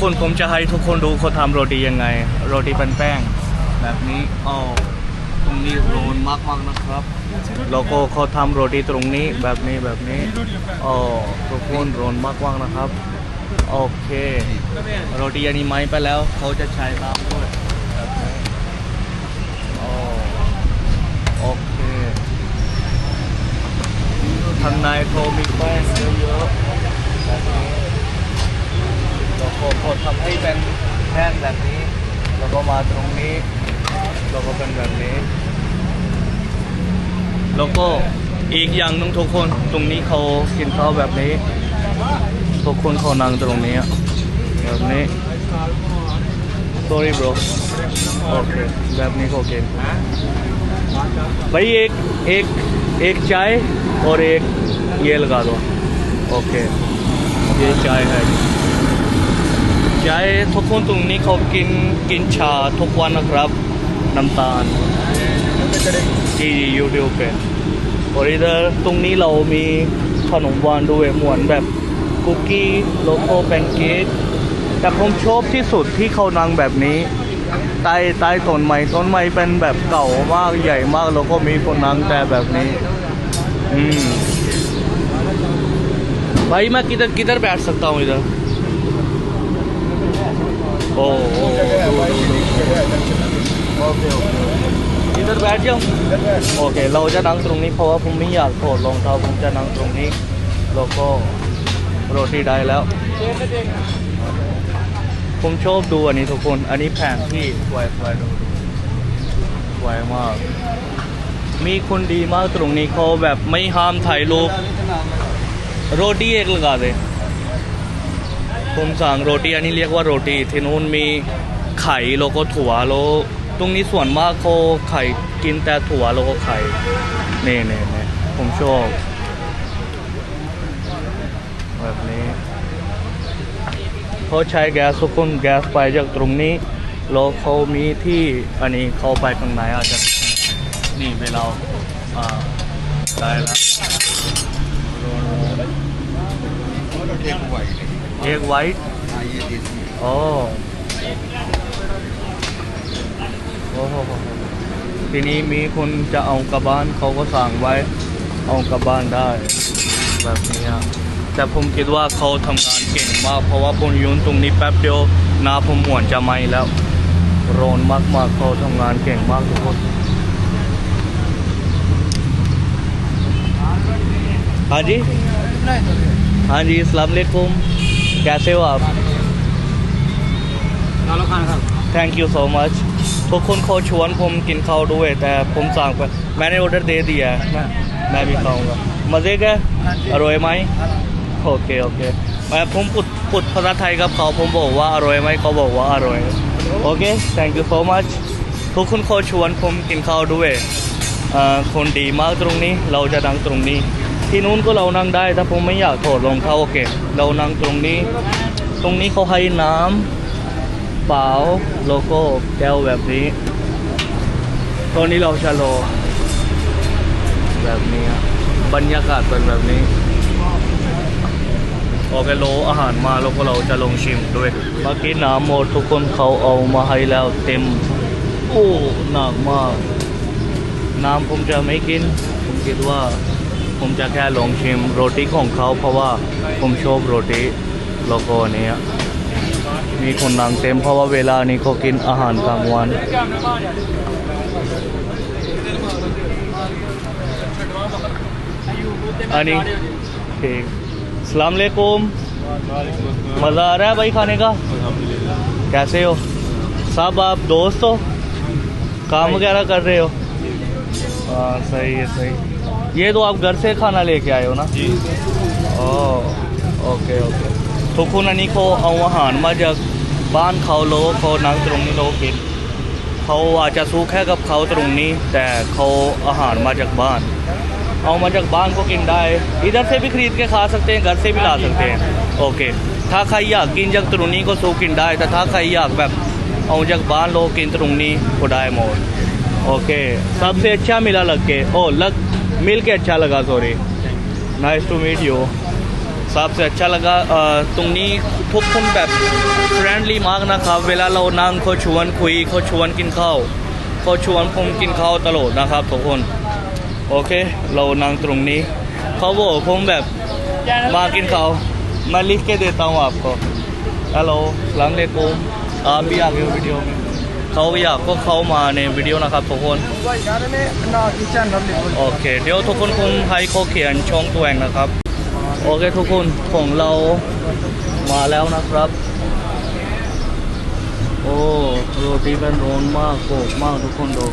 คนผมจะให้ทุกคนดูเขาทำโรตียังไง โรตีเป็นแป้ง แบบนี้อ๋อตรงนี้โรนมากมากนะครับแล้วก็เขาทำโรตีตรงนี้แบบนี้แบบนี้อ๋อทุกคนโรนมากมากนะครับโอเคโรตีอันนี้ไหมไปแล้วเขาจะใช้น้ำด้วยแบบนี้อ๋อโอเคทางในเขามีแป้งเยอะๆแบบนี้ ทำให้เป็นแท่งแบบนี้ แล้วก็มาตรงนี้ แล้วก็เป็นแบบนี้ แล้วก็อีกอย่างหนึงทุกคนตรงนี้เขากินข้าวแบบนี้ ทุกคนเขานั่งตรงนี้อะแบบนี้ sorry bro โอเคแบบนี้เขากิน भाई एक एक एक चाय और एक ये लगा दो ओके ये चाय है ใช้ทุกคนตรงนี้เขากินกินชาทุกวันนะครับ น้ำตาลที่ยูทูบเป็นบริเดอร์ตรงนี้เรามีขนมหวานด้วยเหมือนแบบคุกกี้โลโก้แพนเค้กแต่ผมชอบที่สุดที่เขานั่งแบบนี้ ใต้ใต้ต้นไม้ต้นไม้เป็นแบบเก่ามากใหญ่มากแล้วก็มีคนนั่งแต่แบบนี้ อืม भाई मैं किधर किधर बैठ सकता हूँ इधर ओ ओ, ओके ओके इधर बैठ जाओ โอเค เราจะนั่งตรงนี้เพราะว่าผมไม่อยากถอดรองเท้าผมจะนั่งตรงนี้ แล้วก็โรตีได้แล้ว ผมชอบดูอันนี้ทุกคน อันนี้แผนที่สวยสวยดูดูสวยมาก มีคนดีมากตรงนี้เขาแบบไม่ห้ามถ่ายรูป रोटी एक लगा दे ผมสั่งโรตีอันนี้เรียกว่าโรตีที่นู้นมีไข่แล้วก็ถั่วแล้วตรงนี้ส่วนมากเขาไข่กินแต่ถั่วแล้วก็ไข่เน่เน่เน่ผมชอบแบบนี้เขาใช้แก๊สทุกคนแก๊สไปจากตรงนี้แล้วเขามีที่อันนี้เข้าไปข้างในอาจจะนี่เวลาอ่าได้แล้ว एक वाइट เอกไว้ हाँ ये देसी है โอ้โอ้โหทีนี้มีคนจะเอากลับบ้านเขาก็สั่งไว้ เอากลับบ้านได้ แบบนี้อะแต่ผมคิดว่าเขาทำงานเก่งมาก เพราะว่าผมยืนตรงนี้แป๊บเดียวหน้าผมหมวนจะไหมแล้วร้อนมากๆเขาทำงานเก่งมากทุกคนहाँ जी हाँ जी अस्सलाम वालेकुम कैसे हो आप नालो खान Khan thank you so much ทุกคนเขาชวนผมกินข้าวด้วย แต่ผมสั่งไป मैंने ऑर्डर दे दिया है मैं मैं भी खाऊंगा मज़े काอร่อยไหมโอเคโอเคแม่ผมพูดพูดภาษาไทยกับเขาผมบอกว่าอร่อยไหมเขาบอกว่าอร่อยโอเค thank you so much ทุกคนเขาชวนผมกินข้าวด้วยเอ่อคนดีมากตรงนี้ เราจะนั่งตรงนี้ ที่นู้นก็เรานั่งได้ถ้าผมไม่อยากถอดรองเท้าโอเค เรานั่งตรงนี้ ตรงนี้เขาให้น้ำเปล่าโลโก้แก้วแบบนี้ ตอนนี้เราจะรอแบบนี้บรรยากาศเป็นแบบนี้โอเคโลอาหารมาแล้วก็เราจะลงชิมด้วยเมื่อกี้น้ำหมดทุกคนเขาเอามาให้แล้วเต็ม โอ้หนักมาก น้ำผมจะไม่กิน ผมคิดว่า ผมจะแค่ลองชิมโรตีของเขาเพราะว่าผมชอบโรตีโลโก้อันนี้อะ มีคนนั่งเต็มเพราะว่าเวลานี้เขากินอาหารกลางวัน อันนี้ठीक सलाम वालेकुम मज़ा आ रहा है भाई खाने का कैसे हो सब आप दोस्त हो काम वगैरह कर रहे हो हाँ सही है सही ये तो आप घर से खाना लेके आए हो ना जीโอ้โอเคโอเคทุกคนอันนี้เขาเอาอาหารมาจากบ้านเขาโลเขานั่งตรงนี้โลกินเขาอาจจะสู้แค่กับเขาตรงนี้ แต่เขาอาหารมาจากบ้าน เอามาจากบ้านก็กินได้ इधर से भी खरीद के खा सकते हैं घर से भी ला सकते हैंโอเค ถ้าใครอยากกินจากตรงนี้ก็สู้กินได้ แต่ถ้าใครอยากแบบเอาจากบ้านโลกินตรงนี้ก็ได้หมดโอเค सबसे अच्छा मिला लग के ओ लग मिल के अच्छा लगा sorry nice to meet you सबसे अच्छा लगा अ, ตรงนี้ทุกคนแบบเฟรนลี่มากนะครับ เวลาเรานั่งเขาชวนคุยเขาชวนกินข้าวเขาชวนผมกินข้าวตลอดนะครับทุกคน โอเค เรานั่งตรงนี้ เขาบอกผมแบบมากินข้าวमैं लिख के देता हूँ आपको हेलो सलाम वालेकुम आप भी आ गए हो वीडियो में เขาอยากก็เข้ามาในวิดีโอนะครับทุกคนโอเค เดี๋ยวทุกคนคงให้เขาเขียนช่องตัวเองนะครับ โอเคทุกคนของเรามาแล้วนะครับ โอ้โรตีเป็นร้อนมากโกรธมากทุกคนดู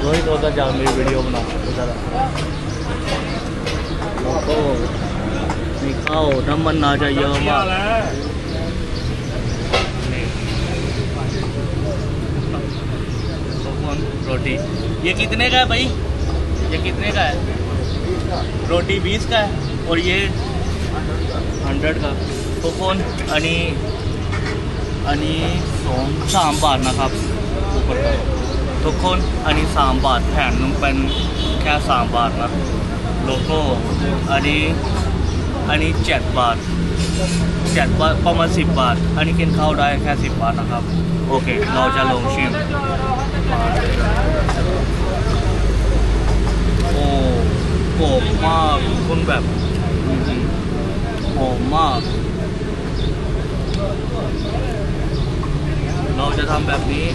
เฮ้ยเราจะอยากมีวิดีโอนะดูจะละแล้วก็มีข้าวน้ำมันน่าจะเยอะมากนี่ทุ กคนโรตี ये कितने का है भाई ये कितने का है रोटी बीस का है और ये हंड्रेड का ทุกคนอันนี้ อันนี้สองสามบาทนะครับทุกคนครับทุกคนอันนี้สามบาทแผ่นหนึงเป็นแค่สามบาทนะโลโก้อันนี้อันนี้เจ็ดบาทเจ็ดบาทประมาณสิบบาท อันนี้กินข้าวได้แค่สิบบาทนะครับ โอเค เราจะลองชิม โอ้โหอมมากคุณแบบอื้อหือหอมมาก เราจะทำแบบนี้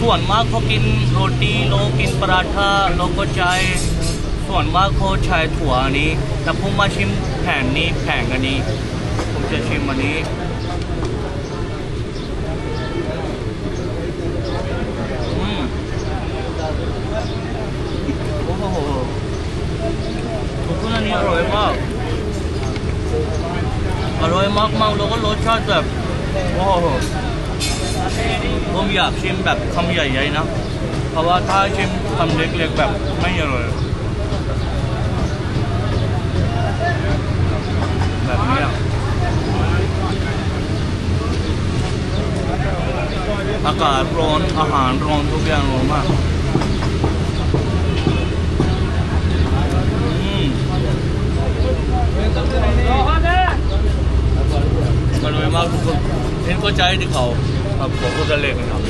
ส่วนมากเขากินโรตีเรากินปราทาเราก็ใช้ส่วนมากเขาใช้ถั่วอันนี้ แต่ผมมาชิมแผ่นนี้แผ่นอันนี้ ผมจะชิมอันนี้ อืม โอ้โหทุกค นี้อร่อยมากอร่อยมากมากแล้วก็รสชาติแบบโอ้โหผมอยากชิมแบบคำใหญ่ๆนะ เพราะว่าถ้าชิมคำเล็กๆแบบไม่อร่อยแบบนี้อากาศร้อนอาหารร้อนทุกอย่างร้อนมาก อืมอร่อยมากทุกคนเห็นก็ใจที่เขาครับผมก็จะเล็กนะครั บ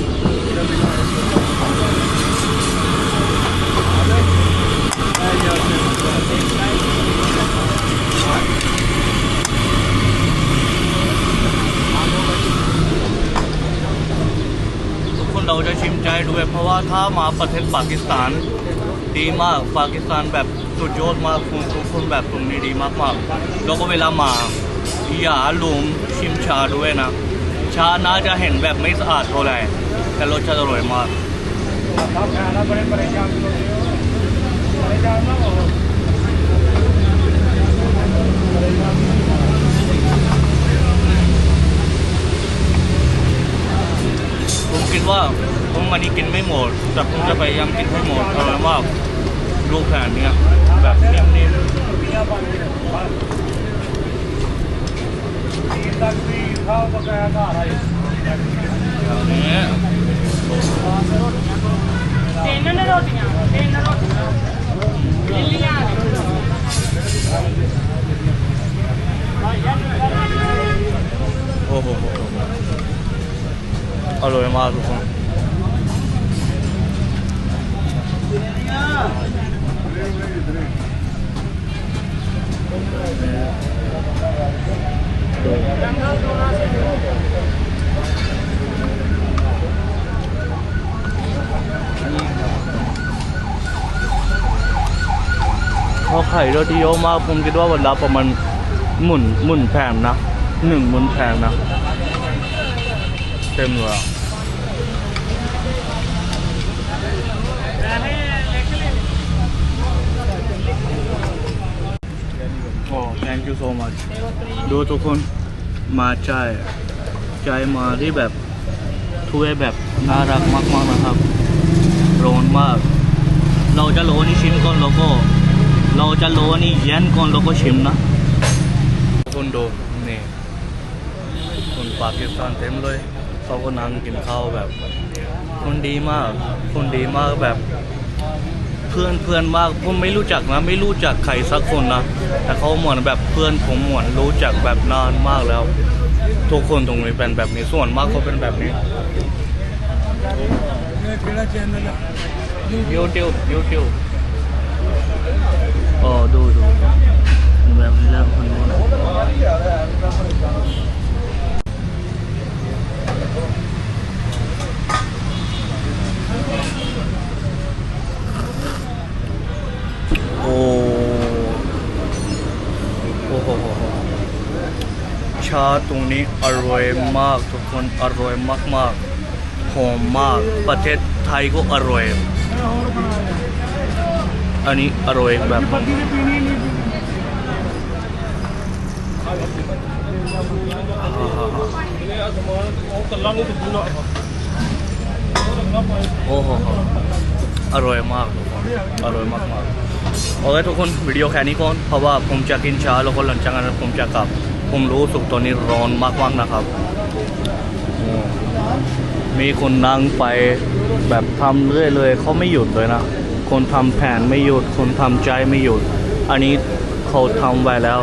ทุกคนเราจะชิมใจด้วยเพราะว่าถ้ามาประเทศปากีสถานดีมากปากีสถานแบบสุดยอดมากคุณทุกคนแบบตรงนี้ดีมากๆแล้วก็เวลามา อย่าลืมชิมชาด้วยนะ ชาน่าจะเห็นแบบไม่สะอาดเท่าไหร่แต่รสชาติอร่อยมากผมคิดว่าผมวันนี้กินไม่หมด แต่ผมจะพยายามกินให้หมดอร่อยมากรูปแผ่นเนี้ยแบบนิ่มๆแบบนี้ ਤਿੰਨ ਨੇ ਰੋਟੀਆਂ ਤਿੰਨ ਰੋਟੀਆਂ ਦਿੱਲੀਆਂ ਓਹੋ ਹੋ ਹੋ ਅਲੋਏ ਮਾਰ ਰੁਕੋ Yeah. พอไข่เราที่เยอะมากผมคิดว่าวันละประมาณหมุนหมุนแผงนะหนึ่งหมุนแผงนะ เต็มเลยอะโอ้ thank you so much ดูทุกคนมาใจายใจายมาที่แบบถ้วยแบบน่ารักมากๆนะครับร้อนมาก เราจะโลนี่ชิมก่อนแล้วก็เราจะโลนี่เย็นก่อนแล้วก็ชิมนะคนดูนี่คนปากีสถานเต็มเลยเขาก็นั่งกินข้าวแบบ คนดีมาก คนดีมากแบบ พื่อนเพื่อนมากผมไม่รู้จักนะ ไม่รู้จักใครสักคนนะ แต่เขาเหมือนแบบเพื่อนผมเหมือนรู้จักแบบนานมากแล้ว ทุกคนตรงนี้เป็นแบบนี้ส่วนมากเขาเป็นแบบนี้ YouTube YouTube อ๋อดูดูแบบนี้แล้วคนนู้นโอ้โอ้โหโหโหชาตรงนี้อร่อยมากทุกคนอร่อยมากๆหอมมาก ประเทศไทยก็อร่อยอันนี้อร่อยแบบโอ้โหอร่อยมากทุกคนอร่อยมากมากๆโอเคทุกคนวิดีโอแค่นี้ก่อนเพราะว่าผมจะกินชาแล้วก็หลังจากนั้นผมจะกลับ ผมรู้สึกตอนนี้ร้อนมากๆนะครับโอ้มีคนนั่งไปแบบทำเรื่อยเลยเขาไม่หยุดเลยนะ คนทำแผนไม่หยุด คนทำใจไม่หยุด อันนี้เขาทำไว้แล้ว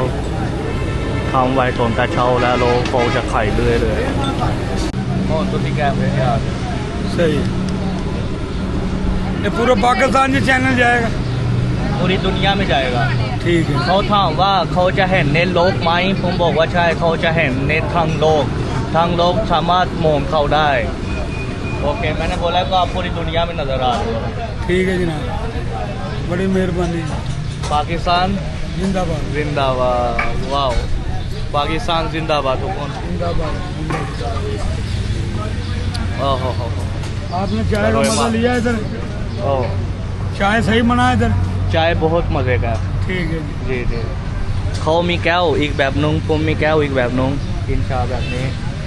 ทำไว้ตอนแต่เช้าแล้วแล้วเขาจะไข่เรื่อยเลยอ๋อตัวที่แกเป็นยา सही ये पूरा पाकिस्तान में चैनल जाएगा पूरी दुनिया में जाएगा ठीक है เขาถามว่าเขาจะเห็นในโลกไหม ผมบอกว่าใช่เขาจะเห็นในทั้งโลกทั้งโลกสามารถมองเขาได้ โอเค मैंने बोला कि आप पूरी दुनिया में नजर आ रहे हो ठीक है जनाब बड़ी मेहरबानी पाकिस्तान जिंदाबाद जिंदाबाद वाओ पाकिस्तान जिंदाबादทุกคน जिंदाबादโอ้โหโหโห आपने चाय का अरे मजा वाह। लिया इधर โอ้ चाय सही बना इधर चाय बहुत मजे का है ठीक है जी जी जीเขามีแก้วอีกแบบนึงผมมีแก้วอีกแบบนึงกินชาแบบนี้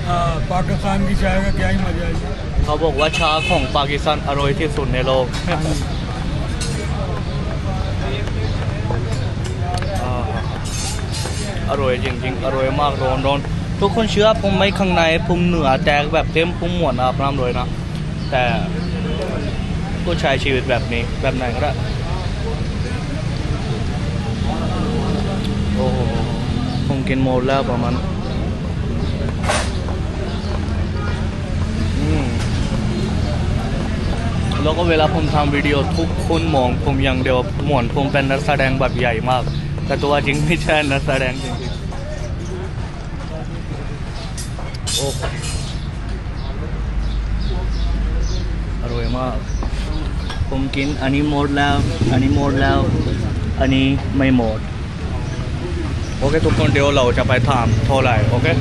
हाँ पाकिस्तान की चाय का क्या ही मजा है जी। เขาบอกว่าชาของปากีสถานอร่อยที่สุดในโลก हाँ जी। อ่าอร่อยจริงๆ อร่อยมากร้อนร้อนทุกคนเชื่อผมไหม่ข้างในผมเหนือแตกแบบเต็มผมหมวนอาบน้ำเลยนะ แต่ก็ใช้ชีวิตแบบนี้แบบไหนก็ได้ โอ้โหผมกินหมดแล้วประมาณแล้วก็เวลาผมทำวิดีโอทุกคนมองผมอย่างเดียวหมือนผมเป็นนักแสดงแบบใหญ่มาก แต่ตัวจริงไม่ใช่นักแสดงจริงๆโอ้อร่อยมาก ผมกินอันนี้หมดแล้ว อันนี้หมดแล้ว อันนี้ไม่หมด ओके तो कौन ड्योला हो चाहे थाम थोला है ओके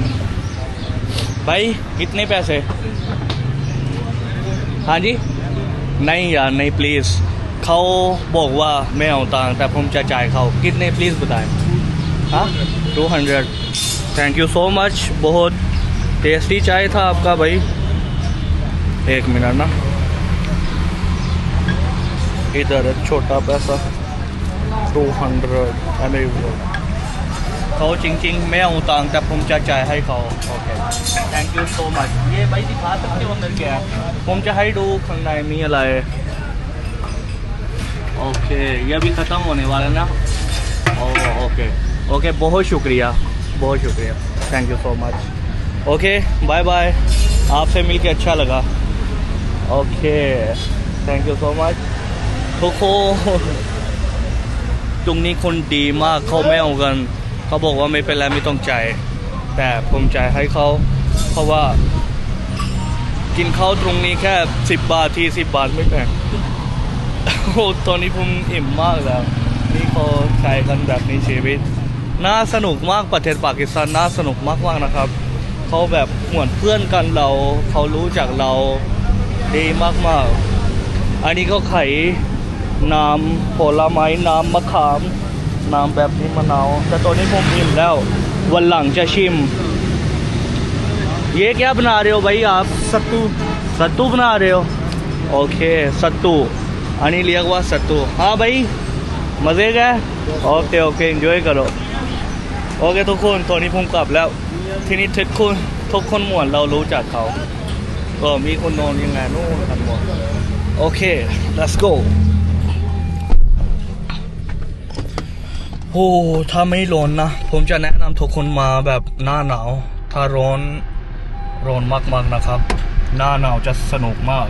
भाई कितने पैसे? हाँ जी? नहीं यार, नहीं प्लीज़ खाओ भोगवा मैं होता, तब हम चाहे चाय खाओ। कितने प्लीज़ बताएँ? हाँ? Two hundred thank you so much बहुत टेस्टी चाय था आपका भाई। एक मिनट ना। इधर छोटा पैसा। Two hundred America เขาจริงๆ ไม่เอาตังค์แต่ผมจะจ่ายให้เขาโอเค thank you so much เย่ใบสิค้าสักที่วันนึงแกผมจะให้ดูข้างในมีอะไร โอเคये भी खत्म होने वाला है ना ओ ओके ओके बहुत शुक्रिया बहुत शुक्रिया thank you so much okay bye bye आपसे मिलके अच्छा लगा okay thank you so much ทุกคนตรงนี้คนดีมากเขาไม่เอากัน เขาบอกว่าไม่เป็นไรไม่ต้องจ่ายแต่ผมจ่ายให้เขา เพราะว่า กินข้าวตรงนี้แค่10บาทที่10บาทไม่แพงโอ้ตอนนี้ผมอิ่มมากแล้ว นี่เขาใช้กันแบบนี้ชีวิต น่าสนุกมากประเทศปากีสถานน่าสนุกมากมากนะครับเขาแบบเหมือนเพื่อนกันเราเขารู้จักเราดีมากๆอันนี้ก็ไขน้ำผลไม้น้ำมะขาม น้ำแบบนี้มะนาวแต่ตอนนี้ผมอิ่มแล้ว วันหลังจะชิม ये क्या बना रहे हो भाई आप सत्तू सत्तू बना रहे हो ओके सत्तू आणि लिया हुआ सत्तू हाँ भाई मज़े का है ओके ओके एंजॉय करो โอเคทุกคนตอนนี้ผมกลับแล้ว ทีนี้ทุกคนทุกคนหมวนเรารู้จักเขาก็มีคนนอนยังไงนู่นกันหมดโอเค let's go โอ้ถ้าไม่ร้อนนะ ผมจะแนะนำทุกคนมาแบบหน้าหนาว ถ้าร้อนร้อนมากๆนะครับ หน้าหนาวจะสนุกมาก